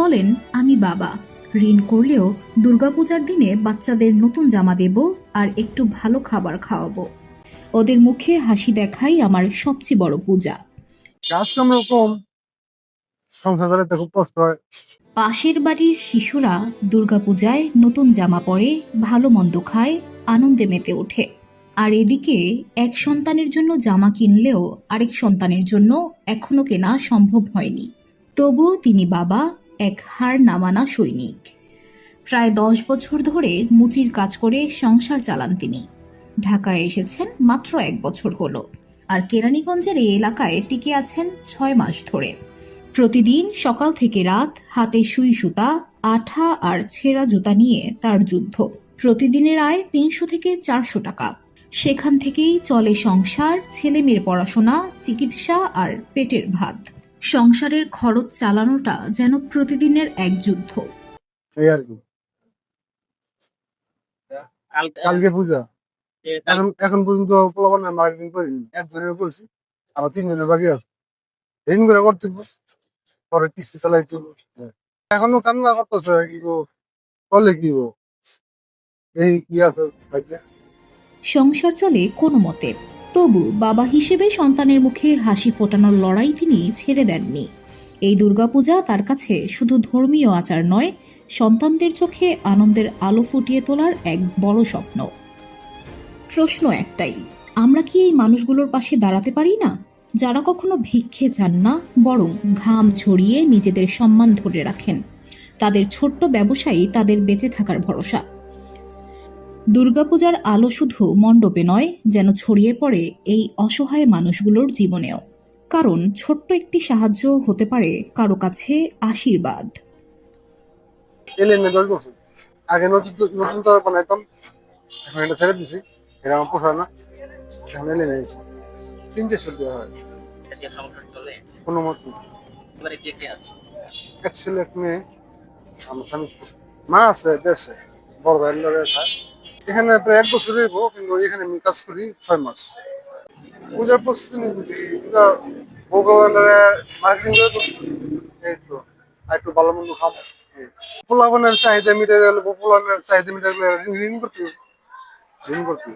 বলেন আমি বাবা। ঋণ করলেও দুর্গাপূজার দিনে বাচ্চাদের নতুন জামা দেব আর একটু ভালো খাবার খাওয়াবো। ওদের মুখে হাসি দেখাই আমার সবচেয়ে বড় পূজা। পাশের বাড়ির শিশুরা দুর্গাপূজায় নতুন জামা পরে ভালো মন্দ খায় আনন্দে মেতে ওঠে। আর এদিকে এক সন্তানের জন্য জামা কিনলেও আরেক সন্তানের জন্য এখনও কেনা সম্ভব হয়নি। তবুও তিনি বাবা এক হার নামানা সৈনিক। প্রায় দশ বছর ধরে মুচির কাজ করে সংসার চালান তিনি। ঢাকায় এসেছেন মাত্র এক বছর হলো আর কেরানীগঞ্জের এই এলাকায় টিকে আছেন ছয় মাস ধরে। প্রতিদিন সকাল থেকে রাত হাতে সুই সুতা আঠা আর ছেঁড়া জুতা নিয়ে তার যুদ্ধ। প্রতিদিনের আয় তিনশো থেকে চারশো টাকা। সেখান থেকেই চলে সংসার ছেলে মেয়ের পড়াশোনা, চিকিৎসা আর পেটের ভাত। সংসারের খরচ চালানোটা যেন প্রতিদিনের এক যুদ্ধ। এই আর কি। কালকে পূজা। এখন এখন পর্যন্ত পোলাপানের মার্কেটিং করিনি। একজনের করছি আবার তিনজনের বাকি আছে। ঋণ করে করতে পরে কিস্তি চালাইতে হবে। এখনও কান্না করতেছে কি গো। বলে কি গো? এই কি আছে সংসার চলে কোনো মতে। তবু বাবা হিসেবে সন্তানের মুখে হাসি ফোটানোর লড়াই তিনি ছেড়ে দেননি। এই দুর্গাপূজা তার কাছে শুধু ধর্মীয় আচার নয়, সন্তানদের চোখে আনন্দের আলো ফুটিয়ে তোলার এক বড় স্বপ্ন। প্রশ্ন একটাই, আমরা কি এই মানুষগুলোর পাশে দাঁড়াতে পারি না? যারা কখনো ভিক্ষে চান না, বরং ঘাম ঝরিয়ে নিজেদের সম্মান ধরে রাখেন। তাদের ছোট্ট ব্যবসায়ী তাদের বেঁচে থাকার ভরসা। দুর্গাপূজার আলো শুধু মণ্ডপে নয়, যেন ছড়িয়ে পড়ে এই অসহায় মানুষগুলোর জীবনেও। কারণ ছোট্ট একটি সাহায্য হতে পারে কারও কাছে আশীর্বাদ। দশ বছর। আগে নতুন নতুন বানাইতাম, এখন এটা ছেড়ে দিছি। এটা আমার পোষায় না। এখন সত্যি হয়। কোনো মত এক ছেলে, এক মেয়ে, আমার স্বামী মা আছে দেশে, বড় ভাইয়ের লগে এখানে প্রায় এক বছর হইব, কিন্তু এখানে আমি কাজ করি ছয় মাস পূজার প্রস্তুতি নিতেছি পূজার ভগবানের মার্কেটিং করে। এই আর একটু ভালো মন্দ খাব পোলাবনের চাহিদা মিটে গেলে পোলাবনের চাহিদা মিটে গেলে ঋণ করতে। ঋণ করতে।